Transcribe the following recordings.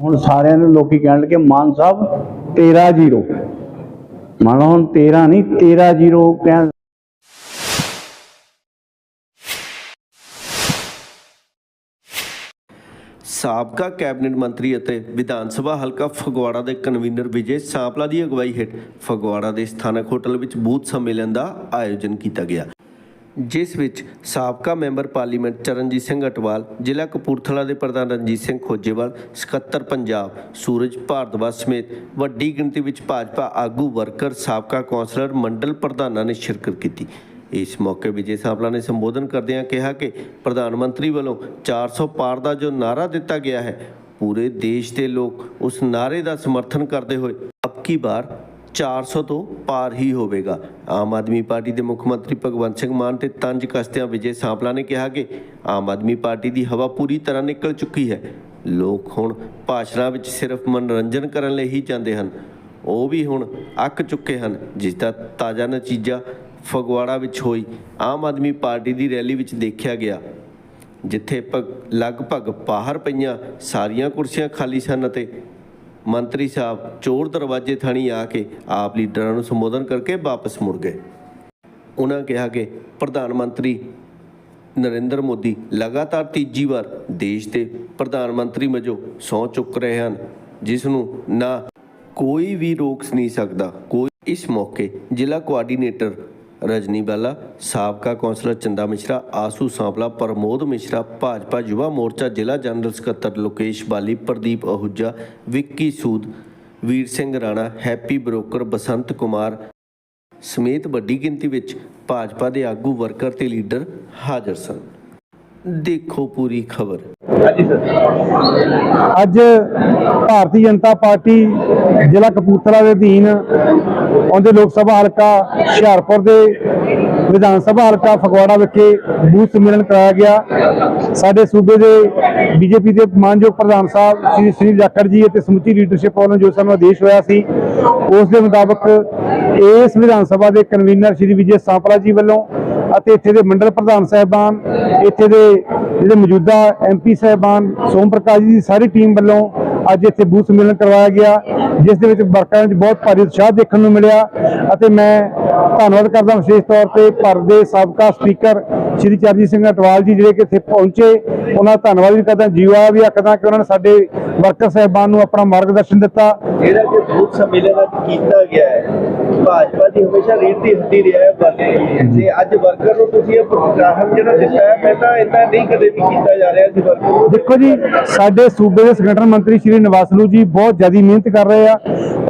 ਹੁਣ ਸਾਰਿਆਂ ਨੂੰ ਲੋਕੀ ਕਹਿਣ ਲੱਗੇ, ਮਾਨ ਸਾਹਿਬ 13 ਜ਼ੀਰੋ। ਮੰਨ ਹੁਣ 13 ਨਹੀਂ 13 ਜ਼ੀਰੋ ਕਹਿਣ ਸਾਬਕਾ ਕੈਬਨਿਟ ਮੰਤਰੀ ਅਤੇ ਵਿਧਾਨ ਸਭਾ ਹਲਕਾ ਫਗਵਾੜਾ ਦੇ ਕਨਵੀਨਰ ਵਿਜੇ ਸਾਂਪਲਾ ਦੀ ਅਗਵਾਈ ਹੇਠ ਫਗਵਾੜਾ ਦੇ ਸਥਾਨਕ ਹੋਟਲ ਵਿੱਚ ਬੂਥ ਸੰਮੇਲਨ ਦਾ ਆਯੋਜਨ ਕੀਤਾ ਗਿਆ। ਜਿਸ ਵਿੱਚ ਸਾਬਕਾ ਮੈਂਬਰ ਪਾਰਲੀਮੈਂਟ ਚਰਨਜੀਤ ਸਿੰਘ ਅਟਵਾਲ, ਜ਼ਿਲ੍ਹਾ ਕਪੂਰਥਲਾ ਦੇ ਪ੍ਰਧਾਨ ਰਣਜੀਤ ਸਿੰਘ ਖੋਜੇਵਾਲ, ਸਕੱਤਰ ਪੰਜਾਬ, ਸੂਰਜ ਭਾਰਦਵਾਜ ਸਮੇਤ ਵੱਡੀ ਗਿਣਤੀ ਵਿੱਚ ਭਾਜਪਾ ਆਗੂ ਵਰਕਰ, ਸਾਬਕਾ ਕੌਂਸਲਰ, ਮੰਡਲ ਪ੍ਰਧਾਨਾਂ ਨੇ ਸ਼ਿਰਕਤ ਕੀਤੀ। ਇਸ ਮੌਕੇ ਵਿਜੇ ਸਾਂਪਲਾ ਨੇ ਸੰਬੋਧਨ ਕਰਦਿਆਂ ਕਿਹਾ ਕਿ ਪ੍ਰਧਾਨ ਮੰਤਰੀ ਵੱਲੋਂ 400 ਪਾਰ ਦਾ ਜੋ ਨਾਰਾ ਦਿੱਤਾ ਗਿਆ ਹੈ, ਪੂਰੇ ਦੇਸ਼ ਦੇ ਲੋਕ ਉਸ ਨਾਰੇ ਦਾ ਸਮਰਥਨ ਕਰਦੇ ਹੋਏ ਅਬ ਕੀ ਬਾਰ 400 ਤੋਂ ਪਾਰ ਹੀ ਹੋਵੇਗਾ। ਆਮ ਆਦਮੀ ਪਾਰਟੀ ਦੇ ਮੁੱਖ ਮੰਤਰੀ ਭਗਵੰਤ ਸਿੰਘ ਮਾਨ ਤੇ ਤੰਜ ਕਸਤਿਆਂ ਵਿਜੇ ਸਾਂਪਲਾ ਨੇ ਕਿਹਾ ਕਿ ਆਮ ਆਦਮੀ ਪਾਰਟੀ ਦੀ ਹਵਾ ਪੂਰੀ ਤਰ੍ਹਾਂ ਨਿਕਲ ਚੁੱਕੀ ਹੈ। ਲੋਕ ਹੁਣ ਭਾਸ਼ਣਾਂ ਵਿੱਚ ਸਿਰਫ ਮਨੋਰੰਜਨ ਕਰਨ ਲਈ ਹੀ ਜਾਂਦੇ ਹਨ। ਉਹ ਵੀ ਹੁਣ ਅੱਕ ਚੁੱਕੇ ਹਨ, ਜਿਸ ਦਾ ਤਾਜ਼ਾ ਨਤੀਜਾ ਫਗਵਾੜਾ ਵਿੱਚ ਹੋਈ ਆਮ ਆਦਮੀ ਪਾਰਟੀ ਦੀ ਰੈਲੀ ਵਿੱਚ ਦੇਖਿਆ ਗਿਆ, ਜਿੱਥੇ ਭਗ- ਲਗਭਗ ਬਾਹਰ ਪਈਆਂ ਸਾਰੀਆਂ ਕੁਰਸੀਆਂ ਖਾਲੀ ਸਨ ਅਤੇ ਮੰਤਰੀ ਸਾਹਿਬ ਚੋਰ ਦਰਵਾਜ਼ੇ ਥਾਣੀ ਆ ਕੇ ਆਪ ਲੀਡਰਾਂ ਨੂੰ ਸੰਬੋਧਨ ਕਰਕੇ ਵਾਪਸ ਮੁੜ ਗਏ। ਉਹਨਾਂ ਕਿਹਾ ਕਿ ਪ੍ਰਧਾਨ ਮੰਤਰੀ ਨਰਿੰਦਰ ਮੋਦੀ ਲਗਾਤਾਰ ਤੀਜੀ ਵਾਰ ਦੇਸ਼ ਦੇ ਪ੍ਰਧਾਨ ਮੰਤਰੀ ਵਜੋਂ ਸਹੁੰ ਚੁੱਕ ਰਹੇ ਹਨ, ਜਿਸ ਨੂੰ ਨਾ ਕੋਈ ਵੀ ਰੋਕ ਨਹੀਂ ਸਕਦਾ। ਕੋਈ ਇਸ ਮੌਕੇ ਜ਼ਿਲ੍ਹਾ ਕੋਆਰਡੀਨੇਟਰ ਰਜਨੀ ਬਾਲਾ, ਸਾਬਕਾ ਕੌਂਸਲਰ ਚੰਦਾ ਮਿਸ਼ਰਾ, ਆਸੂ ਸਾਂਪਲਾ, ਪ੍ਰਮੋਦ ਮਿਸ਼ਰਾ, ਭਾਜਪਾ ਯੁਵਾ ਮੋਰਚਾ, ਜ਼ਿਲ੍ਹਾ ਜਨਰਲ ਸਕੱਤਰ ਲੋਕੇਸ਼ ਬਾਲੀ, ਪ੍ਰਦੀਪ ਅਹੁਜਾ, ਵਿੱਕੀ ਸੂਦ, ਵੀਰ ਸਿੰਘ ਰਾਣਾ, ਹੈਪੀ ਬਰੋਕਰ, ਬਸੰਤ ਕੁਮਾਰ ਸਮੇਤ ਵੱਡੀ ਗਿਣਤੀ ਵਿੱਚ ਭਾਜਪਾ ਦੇ ਆਗੂ ਵਰਕਰ ਤੇ ਲੀਡਰ ਹਾਜ਼ਰ ਸਨ। ਦੇਖੋ ਪੂਰੀ ਖਬਰ। ਅੱਜ ਭਾਰਤੀ ਜਨਤਾ ਪਾਰਟੀ ਜ਼ਿਲ੍ਹਾ ਕਪੂਰਥਲਾ ਦੇ ਅਧੀਨ ਆਉਂਦੇ ਲੋਕ ਸਭਾ ਹਲਕਾ ਹੁਸ਼ਿਆਰਪੁਰ ਦੇ ਵਿਧਾਨ ਸਭਾ ਹਲਕਾ ਫਗਵਾੜਾ ਵਿਖੇ ਬੂਥ ਸੰਮੇਲਨ ਕਰਾਇਆ ਗਿਆ। ਸਾਡੇ ਸੂਬੇ ਦੇ ਬੀਜੇਪੀ ਦੇ ਮਾਨਯੋਗ ਪ੍ਰਧਾਨ ਸਾਹਿਬ ਸ਼੍ਰੀ ਸ੍ਰੀ ਜਾਖੜ ਜੀ ਅਤੇ ਸਮੁੱਚੀ ਲੀਡਰਸ਼ਿਪ ਵੱਲੋਂ ਜੋ ਸਾਨੂੰ ਆਦੇਸ਼ ਹੋਇਆ ਸੀ ਉਸ ਦੇ ਮੁਤਾਬਕ ਇਸ ਵਿਧਾਨ ਸਭਾ ਦੇ ਕਨਵੀਨਰ ਸ਼੍ਰੀ ਵਿਜੇ ਸਾਂਪਲਾ ਜੀ ਵੱਲੋਂ ਅਤੇ ਇੱਥੇ ਦੇ ਮੰਡਲ ਪ੍ਰਧਾਨ ਸਾਹਿਬਾਨ, ਇੱਥੇ ਦੇ ਜਿਹੜੇ ਮੌਜੂਦਾ ਐਮਪੀ ਸਾਹਿਬਾਨ, ਸੋਮ ਪ੍ਰਕਾਸ਼ ਜੀ ਦੀ ਸਾਰੀ ਟੀਮ ਵੱਲੋਂ ਅੱਜ ਇੱਥੇ ਬੂਥ ਸੰਮੇਲਨ ਕਰਵਾਇਆ ਗਿਆ, ਜਿਸ ਦੇ ਵਿੱਚ ਵਰਕਰਾਂ ਵਿੱਚ ਬਹੁਤ ਭਾਰੀ ਉਤਸ਼ਾਹ ਦੇਖਣ ਨੂੰ ਮਿਲਿਆ ਅਤੇ ਮੈਂ ਧੰਨਵਾਦ ਕਰਦਾ ਵਿਸ਼ੇਸ਼ ਤੌਰ ਤੇ ਭਾਰਤ ਦੇ ਸਾਬਕਾ ਸਪੀਕਰ ਸ਼੍ਰੀ ਚਰਨਜੀਤ ਸਿੰਘ ਅਟਵਾਲ ਜੀ ਜਿਹੜੇ ਕਿ ਇੱਥੇ ਪਹੁੰਚੇ, ਉਹਨਾਂ ਦਾ ਧੰਨਵਾਦ ਵੀ ਕਰਦਾ ਜੀਵਾ ਵੀ ਆਖਦਾ ਕਿ ਉਹਨਾਂ ਨੇ ਸਾਡੇ ਵਰਕਰ ਸਾਹਿਬਾਨ ਨੂੰ ਆਪਣਾ ਮਾਰਗਦਰਸ਼ਨ ਦਿੱਤਾ। ਜਿਹੜਾ ਕਿ ਬੂਥ ਸੰਮੇਲਨ ਅੱਜ ਕੀਤਾ ਗਿਆ ਹੈ ਭਾਜਪਾ ਦੀ ਹਮੇਸ਼ਾ ਰੀਤ ਦੀ ਹੁੰਦੀ ਰਿਹਾ ਹੈ ਵਰਕਰ ਤੇ ਅੱਜ ਵਰਕਰ ਨੂੰ ਤੁਸੀਂ ਇਹ ਪ੍ਰੋਗਰਾਮ ਜਿਹੜਾ ਦਿੱਤਾ ਹੈ ਪਹਿਲਾਂ ਇੰਨਾ ਨਹੀਂ ਕਦੇ ਵੀ ਕੀਤਾ ਜਾ ਰਿਹਾ ਸੀ ਵਰਕਰ ਨੂੰ। ਦੇਖੋ ਜੀ ਸਾਡੇ ਸੂਬੇ ਦੇ ਸੰਗਠਨ ਮੰਤਰੀ ਸ਼੍ਰੀ ਨਵਾਸਲੂ ਜੀ ਬਹੁਤ ਜ਼ਿਆਦਾ ਮਿਹਨਤ ਕਰ ਰਹੇ ਆ।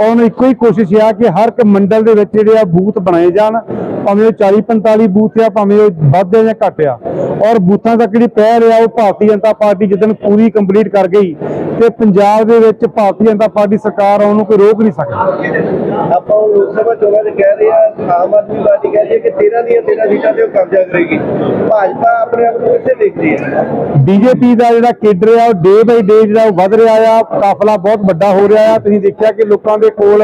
ਉਹਨਾਂ ਇੱਕੋ ਹੀ ਕੋਸ਼ਿਸ਼ ਆ ਕਿ ਹਰ ਇੱਕ ਮੰਡਲ ਦੇ ਵਿੱਚ ਜਿਹੜੇ ਆ ਬੂਥ ਬਣਾਏ ਜਾਣ। ਭਾਵੇਂ ਉਹ 40 45 ਬੂਥ ਆ ਭਾਵੇਂ ਉਹ ਵੱਧ ਆ ਜਾਂ ਘੱਟ ਆ। ਔਰ ਬੂਥਾਂ ਤੱਕ ਜਿਹੜੀ ਪਹਿਲ ਆ ਉਹ ਭਾਰਤੀ ਜਨਤਾ ਪਾਰਟੀ ਜਿੱਦਣ ਪੂਰੀ ਕੰਪਲੀਟ ਕਰ ਗਈ ਤੇ ਪੰਜਾਬ ਦੇ ਵਿੱਚ ਭਾਰਤੀ ਜਨਤਾ ਪਾਰਟੀ ਸਰਕਾਰ ਆਉਣ ਨੂੰ ਕੋਈ ਰੋਕ ਨਹੀਂ ਸਕਦਾ। ਆਪਾਂ ਉਹ ਲੋਕ ਸਭਾ ਚੋਣਾਂ 'ਚ ਕਹਿ ਰਹੇ ਆ ਆਮ ਆਦਮੀ ਪਾਰਟੀ ਕਹਿ ਰਹੀ ਹੈ ਕਿ 13 ਦੀਆਂ 13 ਸੀਟਾਂ ਤੇ ਉਹ ਕਬਜ਼ਾ ਕਰੇਗੀ। ਭਾਜਪਾ ਆਪਣੇ ਆਪ ਨੂੰ ਕਿੱਥੇ ਦੇਖਦੀ ਹੈ। ਬੀਜੇਪੀ ਦਾ ਜਿਹੜਾ ਕੇਡਰ ਆ ਉਹ ਡੇ ਬਾਈ ਡੇ ਜਿਹੜਾ ਉਹ ਵੱਧ ਰਿਹਾ ਆ ਕਾਫਲਾ ਬਹੁਤ ਵੱਡਾ ਹੋ ਰਿਹਾ ਆ। ਤੁਸੀਂ ਦੇਖਿਆ ਕਿ ਲੋਕਾਂ ਦੇ ਕੋਲ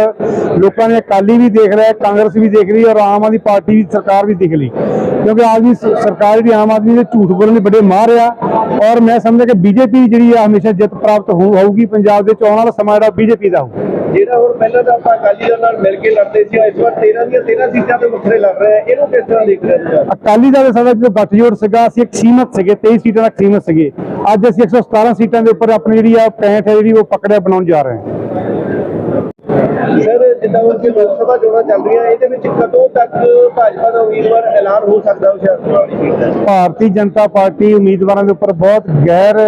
ਲੋਕਾਂ ਨੇ ਅਕਾਲੀ ਵੀ ਦੇਖ ਰਿਹਾ ਕਾਂਗਰਸ ਵੀ ਦੇਖ ਰਹੀ ਔਰ ਆਮ ਆਦਮੀ ਪਾਰਟੀ ਵੀ ਸਰਕਾਰ ਵੀ ਦੇਖ ਲਈ। ਕਿਉਂਕਿ ਆਦਮੀ ਸ- ਸਰਕਾਰ ਜਿਹੜੀ ਆਮ ਆਦਮੀ ਦੇ ਝੂਠ ਬੋਲਣ ਦੇ ਬੜੇ ਮਾਹਰ ਆ ਔਰ ਮੈਂ ਸਮਝਦਾ ਕਿ ਬੀਜੇਪੀ ਜਿਹੜੀ ਆ ਹਮੇਸ਼ਾ ਜਿੱਤ ਪ੍ਰਾਪਤ ਹੋਊਗੀ। ਪੰਜਾਬ ਦੇ ਚ ਆਉਣ ਵਾਲਾ ਸਮਾਂ ਜਿਹੜਾ ਬੀਜੇਪੀ ਦਾ ਹੋਊ ਜਿਹੜਾ ਹੁਣ ਪਹਿਲਾਂ ਤਾਂ ਆਪਾਂ ਅਕਾਲੀ ਦਲ ਨਾਲ ਮਿਲ ਕੇ ਲੜਦੇ ਸੀ ਇਸ ਵਾਰ 13 ਦੀਆਂ 13 ਸੀਟਾਂ ਤੇ ਵੱਖਰੇ ਲੜ ਰਹੇ ਆ। ਇਹਨੂੰ ਕਿਸ ਤਰ੍ਹਾਂ ਦੇਖ ਰਹੇ ਹੋ ਅਕਾਲੀ ਦਲ ਦੇ ਸਾਡਾ ਜਦੋਂ ਗੱਠਜੋੜ ਸੀਗਾ ਅਸੀਂ ਇੱਕ ਸੀਮਤ ਸੀਗੇ 23 ਸੀਟਾਂ ਤੱਕ ਸੀਮਤ ਸੀਗੇ। ਅੱਜ ਅਸੀਂ 117 ਸੀਟਾਂ ਦੇ ਉੱਪਰ ਆਪਣੀ ਜਿਹੜੀ ਆ ਪੈਂਠ ਹੈ ਜਿਹੜੀ ਉਹ ਪਕੜਿਆ ਬਣਾਉਣ ਜਾ ਰਹੇ ਹਾਂ। ਸਰ, ਜਿੱਦਾਂ ਕਿ ਲੋਕ ਸਭਾ ਚੋਣਾਂ ਚੱਲ ਰਹੀਆਂ, ਇਹਦੇ ਵਿੱਚ ਕਦੋਂ ਤੱਕ ਭਾਜਪਾ ਦਾ ਉਮੀਦਵਾਰ ਐਲਾਨ ਹੋ ਸਕਦਾ ਹੁਸ਼ਿਆਰਪੁਰ ਭਾਰਤੀ ਜਨਤਾ ਪਾਰਟੀ ਉਮੀਦਵਾਰਾਂ ਦੇ ਉੱਪਰ ਬਹੁਤ ਗੈਰ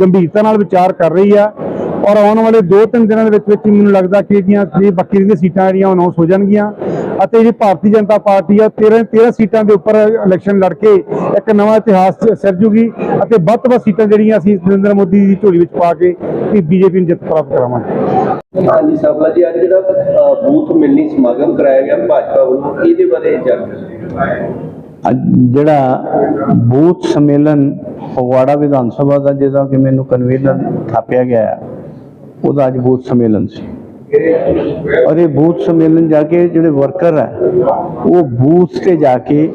ਗੰਭੀਰਤਾ ਨਾਲ ਵਿਚਾਰ ਕਰ ਰਹੀ ਆ। ਔਰ ਆਉਣ ਵਾਲੇ 2-3 ਦਿਨਾਂ ਦੇ ਵਿੱਚ ਵਿੱਚ ਮੈਨੂੰ ਲੱਗਦਾ ਕਿ ਜਿਹੜੀਆਂ ਜਿਹੜੀ ਬਾਕੀ ਦੀਆਂ ਸੀਟਾਂ ਜਿਹੜੀਆਂ ਅਨਾਉਂਸ ਹੋ ਜਾਣਗੀਆਂ। ਅਤੇ ਜਿਹੜੀ ਭਾਰਤੀ ਜਨਤਾ ਪਾਰਟੀ ਆ 13 13 ਸੀਟਾਂ ਦੇ ਉੱਪਰ ਇਲੈਕਸ਼ਨ ਲੜ ਕੇ ਇੱਕ ਨਵਾਂ ਇਤਿਹਾਸ ਸਿਰਜੂਗੀ ਅਤੇ ਵੱਧ ਤੋਂ ਵੱਧ ਸੀਟਾਂ ਜਿਹੜੀਆਂ ਅਸੀਂ ਨਰਿੰਦਰ ਮੋਦੀ ਦੀ ਝੋਲੀ ਵਿੱਚ ਪਾ ਕੇ ਬੀਜੇਪੀ ਨੂੰ ਜਿੱਤ ਪ੍ਰਾਪਤ ਕਰਾਵਾਂਗੇ। ਹਾਂਜੀ ਸਾਬਲਾ ਜੀ ਅੱਜ ਜਿਹੜਾ ਬੂਥ ਮਿਲਣੀ ਸਮਾਗਮ ਕਰਾਇਆ ਗਿਆ ਭਾਜਪਾ ਵੱਲੋਂ ਇਹਦੇ ਬਾਰੇ ਜਾਣਕਾਰੀ ਜਿਹੜਾ ਬੂਥ ਸੰਮੇਲਨ ਫਗਵਾੜਾ ਵਿਧਾਨ ਸਭਾ ਦਾ ਜਿਹਦਾ ਕਿ ਮੈਨੂੰ ਕਨਵੀਨਰ ਥਾਪਿਆ ਗਿਆ ਹੈ, ਉਹਦਾ ਅੱਜ ਬੂਥ ਸੰਮੇਲਨ ਸੀ। ਔਰ ਇਹ ਬੂਥ ਸੰਮੇਲਨ ਜਾ ਕੇ ਜਿਹੜੇ ਵਰਕਰ ਹੈ ਉਹ ਬੂਥ ਤੇ ਜਾ ਕੇ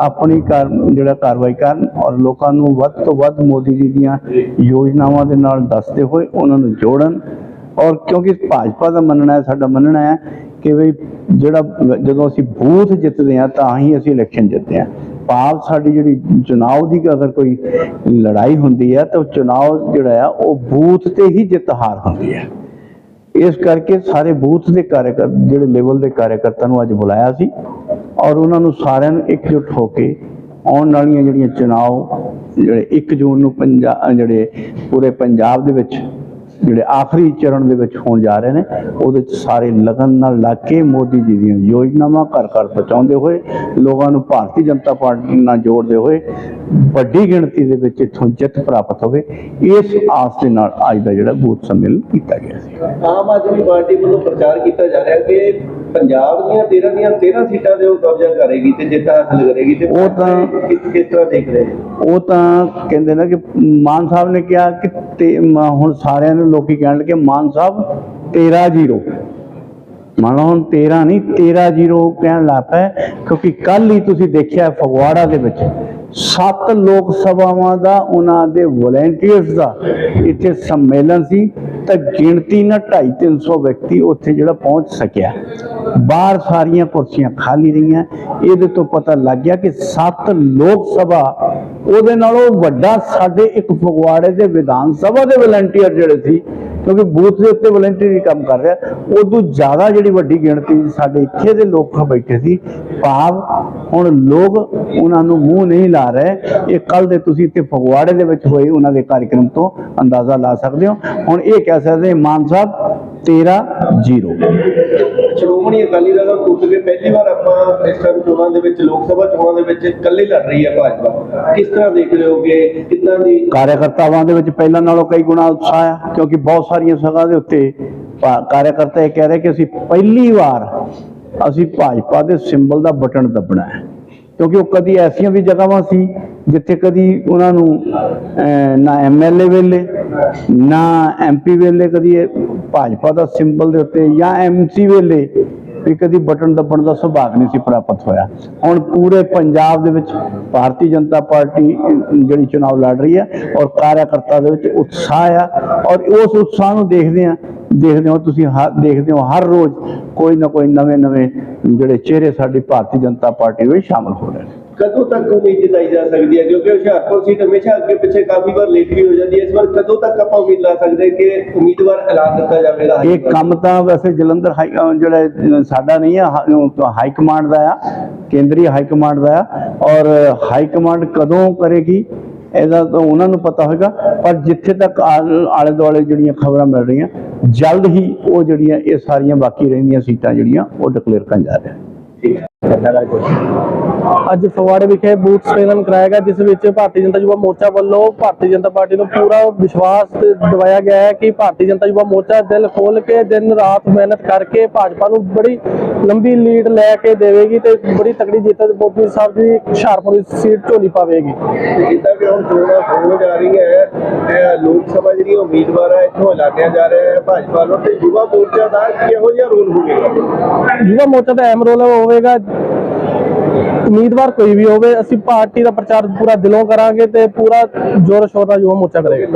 ਆਪਣੀ ਕਾਰ ਜਿਹੜਾ ਕਾਰਵਾਈ ਕਰਨ ਔਰ ਲੋਕਾਂ ਨੂੰ ਵੱਧ ਤੋਂ ਵੱਧ ਮੋਦੀ ਜੀ ਦੀਆਂ ਯੋਜਨਾਵਾਂ ਦੇ ਨਾਲ ਦੱਸਦੇ ਹੋਏ ਉਹਨਾਂ ਨੂੰ ਜੋੜਨ ਔਰ ਕਿਉਂਕਿ ਭਾਜਪਾ ਦਾ ਮੰਨਣਾ ਹੈ, ਸਾਡਾ ਮੰਨਣਾ ਹੈ ਕਿ ਵੀ ਜਿਹੜਾ ਜਦੋਂ ਅਸੀਂ ਬੂਥ ਜਿੱਤਦੇ ਹਾਂ, ਤਾਂ ਹੀ ਅਸੀਂ ਇਲੈਕਸ਼ਨ ਜਿੱਤਦੇ ਹਾਂ। ਭਾਵ ਸਾਡੀ ਜਿਹੜੀ ਚੁਣਾਵ ਦੀ ਅਗਰ ਕੋਈ ਲੜਾਈ ਹੁੰਦੀ ਹੈ, ਤਾਂ ਉਹ ਚੁਣਾਵ ਜਿਹੜਾ ਆ ਉਹ ਬੂਥ ਤੇ ਹੀ ਜਿੱਤ ਹਾਰ ਹੁੰਦੀ ਹੈ। ਇਸ ਕਰਕੇ ਸਾਰੇ ਬੂਥ ਦੇ ਕਾਰਜਕਰ ਜਿਹੜੇ ਲੈਵਲ ਦੇ ਕਾਰਜਕਰਤਾ ਨੂੰ ਅੱਜ ਬੁਲਾਇਆ ਸੀ ਔਰ ਉਹਨਾਂ ਨੂੰ ਸਾਰਿਆਂ ਨੂੰ ਇਕਜੁੱਟ ਹੋ ਕੇ ਆਉਣ ਵਾਲੀਆਂ ਜਿਹੜੀਆਂ ਚੁਣਾਵ, ਜਿਹੜੇ 1 ਜੂਨ ਨੂੰ ਪੰਜਾਬ ਜਿਹੜੇ ਪੂਰੇ ਪੰਜਾਬ ਦੇ ਵਿੱਚ ਜਿਹੜੇ ਆਖਰੀ ਚਰਨ ਦੇ ਵਿੱਚ ਹੋਣ ਜਾ ਰਹੇ ਨੇ, ਉਹਦੇ ਚ ਸਾਰੇ ਲਗਨ ਨਾਲ ਲੱਗ ਕੇ ਮੋਦੀ ਜੀ ਦੀਆਂ ਯੋਜਨਾਵਾਂ ਘਰ ਘਰ ਪਹੁੰਚਾਉਂਦੇ ਹੋਏ, ਲੋਕਾਂ ਨੂੰ ਭਾਰਤੀ ਜਨਤਾ ਪਾਰਟੀ ਨਾਲ ਜੋੜਦੇ ਹੋਏ, ਵੱਡੀ ਗਿਣਤੀ ਦੇ ਵਿੱਚ ਇੱਥੋਂ ਜਿੱਤ ਪ੍ਰਾਪਤ ਹੋਵੇ, ਇਸ ਆਸ ਦੇ ਨਾਲ ਅੱਜ ਦਾ ਜਿਹੜਾ ਬੂਥ ਸੰਮੇਲਨ ਕੀਤਾ ਗਿਆ ਸੀ। ਆਮ ਆਦਮੀ ਪਾਰਟੀ ਵੱਲੋਂ ਪ੍ਰਚਾਰ ਕੀਤਾ ਜਾ ਰਿਹਾ ਕਿ ਪੰਜਾਬ ਦੀਆਂ 13 ਦੀਆਂ 13 ਸੀਟਾਂ ਦੇ ਉਹ ਕਬਜ਼ਾ ਕਰੇਗੀ ਤੇ ਜਿੱਤ ਹਾਸਲ ਕਰੇਗੀ ਤੇ ਉਹ ਤਾਂ- ਕਿਸ ਕਿਸ ਤਰ੍ਹਾਂ ਦੇਖ ਰਹੇ ਉਹ ਤਾਂ ਕਹਿੰਦੇ ਨੇ ਕਿ ਮਾਨ ਸਾਹਿਬ ਨੇ ਕਿਹਾ ਕਿ ਹੁਣ ਸਾਰਿਆਂ ਨੂੰ ਲੋਕੀ ਕਹਿਣ ਲੱਗੇ ਮਾਨ ਸਾਹਿਬ 13 ਜ਼ੀਰੋ। ਮੰਨ ਲਓ ਹੁਣ 13 ਨਹੀਂ 13 ਜ਼ੀਰੋ ਕਹਿਣ ਲੱਗ ਕਿਉਂਕਿ ਕੱਲ ਹੀ ਤੁਸੀਂ ਦੇਖਿਆ ਫਗਵਾੜਾ ਦੇ ਵਿੱਚ ਸੱਤ ਲੋਕ ਸਭਾਵਾਂ ਦਾ ਉਹਨਾਂ ਦੇ ਵੋਲੰਟੀਅਰਸ ਦਾ ਇੱਥੇ ਸੰਮੇਲਨ ਸੀ ਤਾਂ ਗਿਣਤੀ ਨਾ 2.5 300 ਵਿਅਕਤੀ ਉੱਥੇ ਜਿਹੜਾ ਪਹੁੰਚ ਸਕਿਆ। ਬਾਹਰ ਸਾਰੀਆਂ ਕੁਰਸੀਆਂ ਖਾਲੀ ਰਹੀਆਂ। ਇਹਦੇ ਤੋਂ ਪਤਾ ਲੱਗ ਗਿਆ ਕਿ ਸੱਤ ਲੋਕ ਸਭਾ, ਉਹਦੇ ਨਾਲੋਂ ਵੱਡਾ ਸਾਡੇ ਇੱਕ ਫਗਵਾੜੇ ਦੇ ਵਿਧਾਨ ਸਭਾ ਦੇ ਵਲੰਟੀਅਰ ਜਿਹੜੇ ਸੀ, ਕਿਉਂਕਿ ਬੂਥ ਦੇ ਉੱਤੇ ਵਲੰਟੀਅਰ ਕੰਮ ਕਰ ਰਿਹਾ, ਉਦੋਂ ਜ਼ਿਆਦਾ ਜਿਹੜੀ ਵੱਡੀ ਗਿਣਤੀ ਸਾਡੇ ਇੱਥੇ ਦੇ ਲੋਕ ਬੈਠੇ ਸੀ। ਭਾਵ ਹੁਣ ਲੋਕ ਉਹਨਾਂ ਨੂੰ ਮੂੰਹ ਨਹੀਂ ਲਾ ਰਹੇ। ਇਹ ਕੱਲ ਦੇ ਤੁਸੀਂ ਇੱਥੇ ਫਗਵਾੜੇ ਦੇ ਵਿੱਚ ਹੋਏ ਉਹਨਾਂ ਦੇ ਕਾਰਜਕ੍ਰਮ ਤੋਂ ਅੰਦਾਜ਼ਾ ਲਾ ਸਕਦੇ ਹੋ। ਹੁਣ ਇਹ ਕਹਿ ਸਕਦੇ, ਮਾਨ ਸਾਹਿਬ 13 ਜ਼ੀਰੋ। ਸ਼੍ਰੋਮਣੀ ਅਕਾਲੀ ਦਲ ਨੂੰ ਟੁੱਟ ਕੇ ਪਹਿਲੀ ਵਾਰ ਆਪਾਂ ਇਸ ਟਾਈਮ ਚੋਣਾਂ ਦੇ ਵਿੱਚ ਲੋਕ ਸਭਾ ਚੋਣਾਂ ਦੇ ਵਿੱਚ ਇਕੱਲੇ ਲੜ ਰਹੀ ਹੈ ਭਾਜਪਾ। ਕਿਸ ਤਰ੍ਹਾਂ ਦੇਖ ਰਹੇ ਹੋਗੇ? ਕਿੰਨਾ ਦੀ ਕਾਰਜਕਰਤਾਵਾਂ ਦੇ ਵਿੱਚ ਪਹਿਲਾਂ ਨਾਲੋਂ ਕਈ ਗੁਣਾ ਉਤਸ਼ਾਹ ਆ ਕਿਉਂਕਿ ਬਹੁਤ ਸਾਰੀਆਂ ਸਭਾ ਦੇ ਉੱਤੇ ਕਾਰਜਕਰਤਾ ਇਹ ਕਹਿ ਰਹੇ ਕਿ ਅਸੀਂ ਪਹਿਲੀ ਵਾਰ ਅਸੀਂ ਭਾਜਪਾ ਦੇ ਸਿੰਬਲ ਦਾ ਬਟਨ ਦੱਬਣਾ ਹੈ। ਕਿਉਂਕਿ ਉਹ ਕਦੀ ਐਸੀਆਂ ਵੀ ਜਗ੍ਹਾਵਾਂ ਸੀ ਜਿੱਥੇ ਕਦੀ ਉਹਨਾਂ ਨੂੰ ਅਹ, ਨਾ ਐਮਐਲਏ ਵੇਲੇ ਨਾ ਐਮਪੀ ਵੇਲੇ ਕਦੀ ਭਾਜਪਾ ਦਾ ਸਿੰਬਲ ਦੇ ਉੱਤੇ ਜਾਂ ਐਮਸੀ ਵੇਲੇ ਵੀ ਕਦੀ ਬਟਨ ਦੱਬਣ ਦਾ ਸੁਭਾਗ ਨਹੀਂ ਸੀ ਪ੍ਰਾਪਤ ਹੋਇਆ। ਹੁਣ ਪੂਰੇ ਪੰਜਾਬ ਦੇ ਵਿੱਚ ਭਾਰਤੀ ਜਨਤਾ ਪਾਰਟੀ ਜਿਹੜੀ ਚੁਣਾਵ ਲੜ ਰਹੀ ਹੈ ਔਰ ਕਾਰਜਕਰਤਾ ਦੇ ਵਿੱਚ ਉਤਸ਼ਾਹ ਆ ਔਰ ਉਸ ਉਤਸ਼ਾਹ ਨੂੰ ਦੇਖਦੇ ਆ ਦੇਖਦੇ ਹੋ ਤੁਸੀਂ ਹਰ ਦੇਖਦੇ ਹੋ ਹਰ ਰੋਜ਼ ਕੋਈ ਨਾ ਕੋਈ ਨਵੇਂ ਨਵੇਂ ਜਿਹੜੇ ਚਿਹਰੇ ਸਾਡੀ ਭਾਰਤੀ ਜਨਤਾ ਪਾਰਟੀ ਵਿੱਚ ਸ਼ਾਮਲ ਹੋ ਰਹੇ ਨੇ। ਕਦੋਂ ਤੱਕ ਉਮੀਦ ਜਤਾਈ ਜਾ ਸਕਦੀ ਹੈ? ਕਿਉਂਕਿ ਹੁਸ਼ਿਆਰਪੁਰ ਸੀਟ ਹਮੇਸ਼ਾ ਅੱਗੇ ਪਿੱਛੇ ਕਾਫੀ ਵਾਰ ਲੇਟ ਵੀ ਹੋ ਜਾਂਦੀ ਹੈ। ਇਸ ਵਾਰ ਕਦੋਂ ਤੱਕ ਆਪਾਂ ਉਮੀਦ ਲਾ ਸਕਦੇ ਕਿ ਉਮੀਦਵਾਰ ਐਲਾਨ ਦਿੱਤਾ ਜਾਵੇਗਾ ਇਹ ਕੰਮ ਤਾਂ ਵੈਸੇ ਜਲੰਧਰ ਹਾਈ ਜਿਹੜਾ ਸਾਡਾ ਨਹੀਂ ਹੈ ਹਾਈ ਕਮਾਂਡ ਦਾ ਆ ਕੇਂਦਰੀ ਹਾਈ ਕਮਾਂਡ ਦਾ ਆ। ਔਰ ਹਾਈ ਕਮਾਂਡ ਕਦੋਂ ਕਰੇਗੀ ਇਹਦਾ ਤਾਂ ਉਹਨਾਂ ਨੂੰ ਪਤਾ ਹੋਵੇਗਾ ਪਰ ਜਿੱਥੇ ਤੱਕ ਆਲ- ਆਲੇ ਦੁਆਲੇ ਜਿਹੜੀਆਂ ਖਬਰਾਂ ਮਿਲ ਰਹੀਆਂ ਜਲਦ ਹੀ ਉਹ ਜਿਹੜੀਆਂ ਇਹ ਸਾਰੀਆਂ ਬਾਕੀ ਰਹਿੰਦੀਆਂ ਸੀਟਾਂ ਜਿਹੜੀਆਂ ਉਹ ਡਿਕਲੇਅਰ ਕਰਨ ਜਾ ਰਹੇ ਅੱਜ ਫਗਵਾੜੇ ਵਿਖੇ ਬੂਥ ਸੰਮੇਲਨ ਕਰਾਇਆ ਗਿਆ, ਜਿਸ ਵਿੱਚ ਭਾਰਤੀ ਜਨਤਾ ਯੁਵਾ ਮੋਰਚਾ ਵੱਲੋਂ ਭਾਰਤੀ ਜਨਤਾ ਪਾਰਟੀ ਨੂੰ ਪੂਰਾ ਵਿਸ਼ਵਾਸ ਦਿਵਾਇਆ ਗਿਆ ਹੈ ਕਿ ਭਾਰਤੀ ਜਨਤਾ ਯੁਵਾ ਮੋਰਚਾ ਦਿਲ ਖੋਲ ਕੇ ਦਿਨ ਰਾਤ ਮਿਹਨਤ ਕਰਕੇ ਭਾਜਪਾ ਨੂੰ ਬੜੀ ਲੰਬੀ ਲੀਡ ਲੈ ਕੇ ਦੇਵੇਗੀ ਤੇ ਬੜੀ ਤਕੜੀ ਜਿੱਤ ਬੋਪੀ ਸਾਹਿਬ ਦੀ ਹੁਸ਼ਿਆਰਪੁਰ ਸੀਟ ਝੋਲੀ ਪਾਵੇਗੀ। ਜਿੱਦਾਂ ਕਿ ਹੁਣ ਚੋਣਾਂ ਹੋ ਜਾ ਰਹੀ ਹੈ ਲੋਕ ਸਭਾ ਜਿਹੜੀ ਉਮੀਦਵਾਰ ਹੈ ਇੱਥੋਂ ਐਲਾਨਿਆ ਜਾ ਰਿਹਾ ਹੈ ਭਾਜਪਾ ਵੱਲੋਂ ਤੇ ਯੁਵਾ ਮੋਰਚਾ ਦਾ ਕਿਹੋ ਜਿਹਾ ਰੋਲ ਹੋਵੇਗਾ? ਯੁਵਾ ਮੋਰਚਾ ਦਾ ਅਹਿਮ ਰੋਲ ਹੋਵੇਗਾ। ਉਮੀਦਵਾਰ ਕੋਈ ਵੀ ਹੋਵੇ ਅਸੀਂ ਪਾਰਟੀ ਦਾ ਪ੍ਰਚਾਰ ਪੂਰਾ ਦਿਲੋਂ ਕਰਾਂਗੇ ਤੇ ਪੂਰਾ ਜ਼ੋਰ ਸ਼ੋਰ ਨਾਲ ਯੁਵਾ ਮੋਰਚਾ ਕਰੇਗਾ।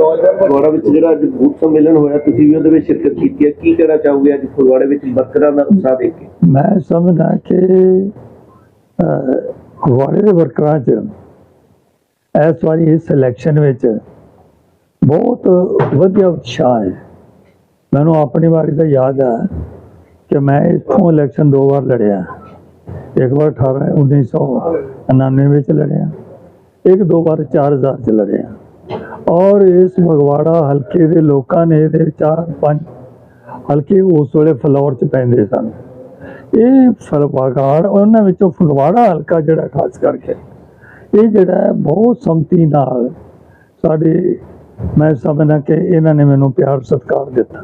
ਫਗਵਾੜਾ ਵਿੱਚ ਜਿਹੜਾ ਅੱਜ ਬੂਥ ਸੰਮੇਲਨ ਹੋਇਆ ਤੁਸੀਂ ਵੀ ਉਹਦੇ ਵਿੱਚ ਸ਼ਿਰਕਤ ਕੀਤੀ ਹੈ। ਕੀ ਕਹਿਣਾ ਚਾਹੋਗੇ ਅੱਜ ਫਗਵਾੜੇ ਵਿੱਚ ਵਰਕਰਾਂ ਦਾ ਉਤਸ਼ਾਹ ਦੇਖ ਕੇ? ਮੈਂ ਸਮਝਦਾ ਕਿ ਫਗਵਾੜੇ ਦੇ ਵਰਕਰਾਂ 'ਚ ਇਸ ਵਾਰੀ ਇਸ ਇਲੈਕਸ਼ਨ ਵਿੱਚ ਬਹੁਤ ਵਧੀਆ ਉਤਸ਼ਾਹ ਹੈ। ਮੈਨੂੰ ਆਪਣੀ ਵਾਰੀ ਤਾਂ ਯਾਦ ਹੈ ਕਿ ਮੈਂ ਇੱਥੋਂ ਇਲੈਕਸ਼ਨ ਦੋ ਵਾਰ ਲੜਿਆ। ਇੱਕ ਵਾਰ 18 1999 ਵਿੱਚ ਲੜਿਆ। ਇੱਕ ਦੋ ਵਾਰ 4000 ਚ ਲੜਿਆ। ਔਰ ਇਸ ਫਗਵਾੜਾ ਹਲਕੇ ਦੇ ਲੋਕਾਂ ਨੇ ਇਹਦੇ ਚਾਰ ਪੰਜ ਹਲਕੇ ਉਸ ਵੇਲੇ ਫਲੌਰ ਚ ਪੈਂਦੇ ਸਨ। ਇਹ ਫਲਵਾਗਾੜ, ਉਹਨਾਂ ਵਿੱਚੋਂ ਫਗਵਾੜਾ ਹਲਕਾ ਜਿਹੜਾ ਖਾਸ ਕਰਕੇ, ਇਹ ਜਿਹੜਾ ਬਹੁਤ ਸੰਮਤੀ ਨਾਲ ਸਾਡੇ ਮੈਂ ਸਮਝਦਾ ਕਿ ਇਹਨਾਂ ਨੇ ਮੈਨੂੰ ਪਿਆਰ ਸਤਿਕਾਰ ਦਿੱਤਾ।